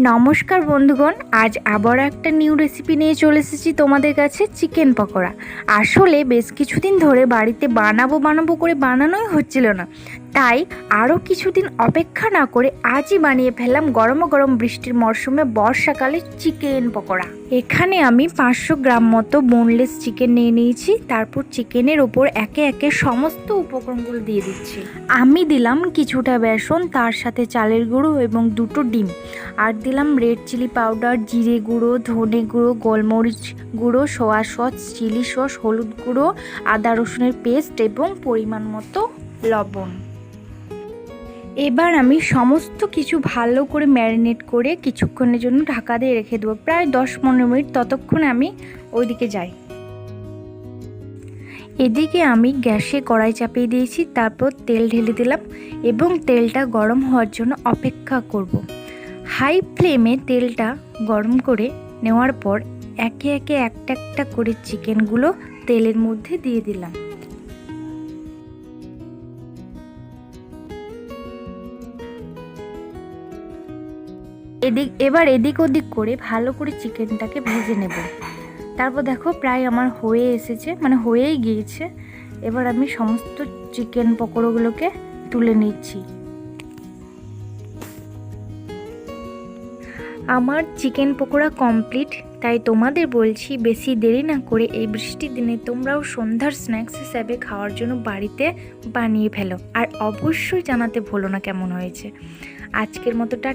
নমস্কার বন্ধুগণ, আজ আবার একটা নিউ রেসিপি নিয়ে চলে এসেছি তোমাদের কাছে চিকেন পকোড়া। আসলে বেশ কিছুদিন ধরে বাড়িতে বানাবো বানাবো করে বানানোই হচ্ছিল না। তাই আরও কিছুদিন অপেক্ষা না করে আজই বানিয়ে ফেললাম গরম গরম বৃষ্টির মরশুমে বর্ষাকালে চিকেন পকোড়া। এখানে আমি পাঁচশো গ্রাম মতো বোনলেস চিকেন নিয়ে নিয়েছি, তারপর চিকেনের ওপর একে একে সমস্ত উপকরণগুলো দিয়ে দিচ্ছি। আমি দিলাম কিছুটা বেসন, তার সাথে চালের গুঁড়ো এবং দুটো ডিম। আর দিলাম রেড চিলি পাউডার জিরে গুঁড়ো, ধনে গুঁড়ো, গোলমরিচ গুঁড়ো সোয়া সস চিলি সস হলুদ গুঁড়ো, আদা রসুনের পেস্ট এবং পরিমাণ মতো লবণ। এবার আমি সমস্ত কিছু ভালো করে ম্যারিনেট করে কিছুক্ষণের জন্য ঢাকা দিয়ে রেখে দেবো। প্রায় দশ পনেরো মিনিট ততক্ষণে আমি ওইদিকে যাই। এদিকে আমি গ্যাসে কড়াই চাপিয়ে দিয়েছি, তারপর তেল ঢেলে দিলাম এবং তেলটা গরম হওয়ার জন্য অপেক্ষা করব। হাই ফ্লেমে তেলটা গরম করে নেওয়ার পর একে একে একটা একটা করে চিকেনগুলো তেলের মধ্যে দিয়ে দিলাম। এদিক, এবার এদিক ওদিক করে ভালো করে চিকেনটাকে ভেজে নেব। তারপর দেখো প্রায় আমার হয়ে এসেছে মানে হয়েই গিয়েছে। এবার আমি সমস্ত চিকেন পকোড়োগুলোকে তুলে নিচ্ছি। আমার চিকেন পকোড়া কমপ্লিট, তাই তোমাদের বলছি বেশি দেরি না করে এই বৃষ্টির দিনে তোমরাও সন্ধ্যার স্ন্যাক্স হিসাবে খাওয়ার জন্য বাড়িতে বানিয়ে ফেলো। আর অবশ্যই জানাতে ভুলো না কেমন হয়েছে। আজকের মতোটা